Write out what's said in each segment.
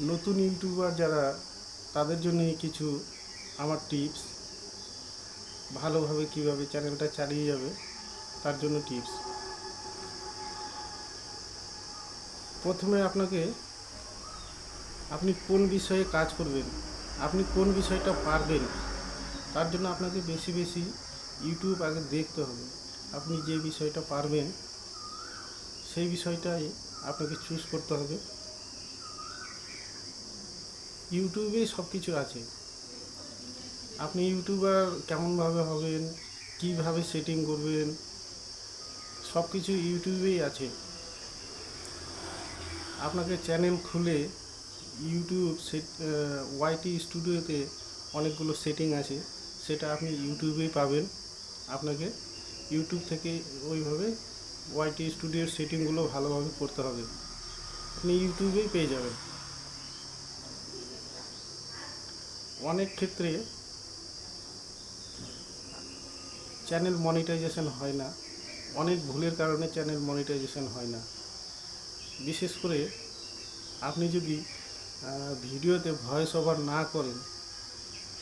নতুন ইউটিউবার যারা, তাদের জন্য কিছু আমার টিপস। ভালোভাবে কীভাবে চ্যানেলটা চালিয়ে যাবে, তার জন্য টিপস। প্রথমে আপনাকে, আপনি কোন বিষয়ে কাজ করবেন, আপনি কোন বিষয়টা পারবেন, তার জন্য আপনাকে বেশি বেশি ইউটিউব আগে দেখতে হবে। আপনি যে বিষয়টা পারবেন, সেই বিষয়টাই আপনাকে চুজ করতে হবে। ইউটিউবেই সব কিছু আছে। আপনি ইউটিউবার কেমনভাবে হবেন, কীভাবে সেটিং করবেন সব কিছু ইউটিউবেই আছে। আপনাকে চ্যানেল খুলে ইউটিউব সেট ওয়াইটি স্টুডিওতে অনেকগুলো সেটিং আছে, সেটা আপনি ইউটিউবেই পাবেন। আপনাকে ইউটিউব থেকে ওইভাবে ওয়াইটি স্টুডিওর সেটিংগুলো ভালোভাবে করতে হবে। আপনি ইউটিউবেই পেয়ে যাবেন। অনেক ক্ষেত্রে চ্যানেল মনিটাইজেশন হয় না। অনেক ভুলের কারণে চ্যানেল মনিটাইজেশন হয় না। বিশেষ করে আপনি যদি ভিডিওতে ভয়েস ওভার না করেন,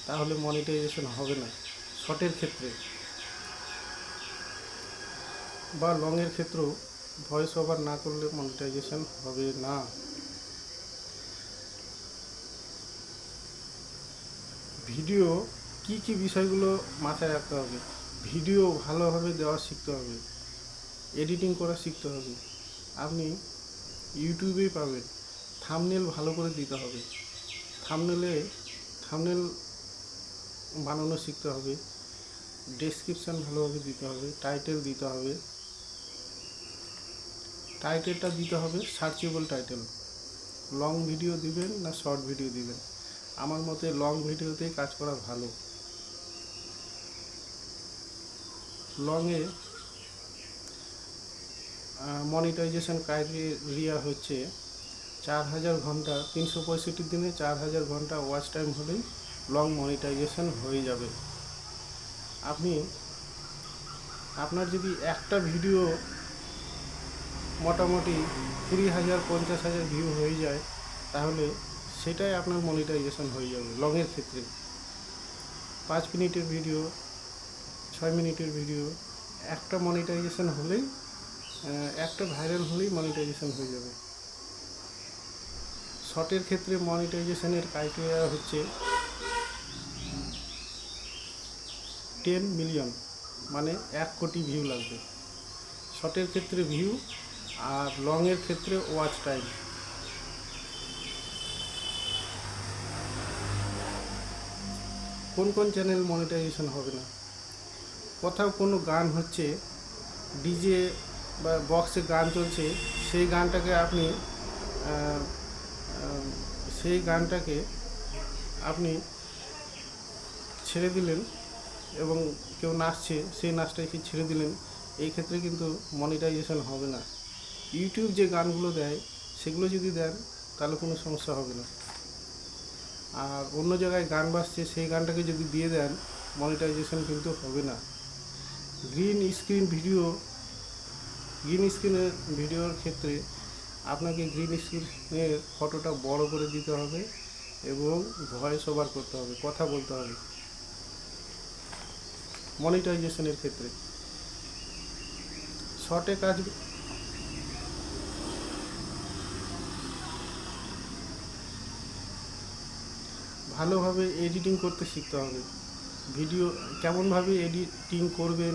তাহলে মনিটাইজেশন হবে না। শর্টের ক্ষেত্রে। বা লংয়ের ক্ষেত্রেও ভয়েস ওভার না করলে মনিটাইজেশন হবে না। ভিডিও কি কি বিষয়গুলো মাথায় রাখতে হবে? ভিডিও ভালোভাবে দেওয়া শিখতে হবে। এডিটিং করা শিখতে হবে। আপনি ইউটিউবেই পাবেন। থামনেল ভালো করে দিতে হবে। থামনেলে, থামনেল বানানো শিখতে হবে। ডেসক্রিপশান ভালোভাবে দিতে হবে। টাইটেল দিতে হবে। টাইটেলটা দিতে হবে। Searchable title. লং ভিডিও দিবেন না শর্ট ভিডিও দিবেন? আমার মতে লং ভিডিওতেই কাজ করা ভালো। লংয়ে মনিটাইজেশন ক্রাইটেরিয়া হচ্ছে চার হাজার ঘণ্টা, তিনশো পঁয়ষট্টি দিনে চার হাজার ঘণ্টা ওয়াচ টাইম হলেই লং মনিটাইজেশন হয়ে যাবে। আপনি, আপনার যদি একটা ভিডিও মোটামুটি কুড়ি হাজার, পঞ্চাশ হাজার ভিউ হয়ে যায়, তাহলে সেটাই আপনার মনিটাইজেশন হয়ে যাবে লংয়ের ক্ষেত্রে। পাঁচ মিনিটের ভিডিও ছয় মিনিটের ভিডিও একটা মনিটাইজেশন হলেই একটা ভাইরাল হলেই মনিটাইজেশন হয়ে যাবে। শর্টের ক্ষেত্রে মনিটাইজেশনের ক্রাইটেরিয়া হচ্ছে টেন মিলিয়ন মানে এক কোটি ভিউ লাগবে। শর্টের ক্ষেত্রে ভিউ আর লংয়ের ক্ষেত্রে ওয়াচ টাইম কোন কোন চ্যানেল মনিটাইজেশন হবে না। কোথাও কোনো গান হচ্ছে ডিজে বা বক্সে গান চলছে, সেই গানটাকে আপনি সেই গানটাকে আপনি ছেড়ে দিলেন এবং কেউ নাচছে, সেই নাচটাকে ছেড়ে দিলেন, এই ক্ষেত্রে কিন্তু মনিটাইজেশন হবে না। ইউটিউব যে গানগুলো দেয়, সেগুলো যদি দেন, তাহলে কোনো সমস্যা হবে না। আর অন্য জায়গায় গান বাজছে, সেই গানটাকে যদি দিয়ে দেন মনিটাইজেশন কিন্তু হবে না। গ্রিন স্ক্রিন ভিডিও গ্রিন স্ক্রিনের ভিডিওর ক্ষেত্রে আপনাকে গ্রিন স্ক্রিনের ফটোটা বড় করে দিতে হবে এবং ভয়েস ওভার করতে হবে, কথা বলতে হবে। মনিটাইজেশনের ক্ষেত্রে। শর্টে কাজ ভালোভাবে এডিটিং করতে শিখতে হবে। ভিডিও কেমনভাবে এডিটিং করবেন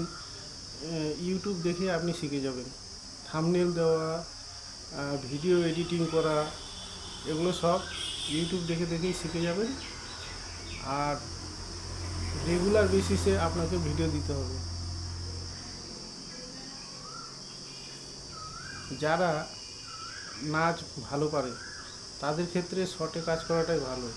ইউটিউব দেখে আপনি শিখে যাবেন। থামনেল দেওয়া ভিডিও এডিটিং করা, এগুলো সব ইউটিউব দেখে দেখেই শিখে যাবেন। আর রেগুলার বেসিসে আপনাকে ভিডিও দিতে হবে। যারা নাচ ভালো পারে, তাদের ক্ষেত্রে শর্টে কাজ করাটাই ভালো।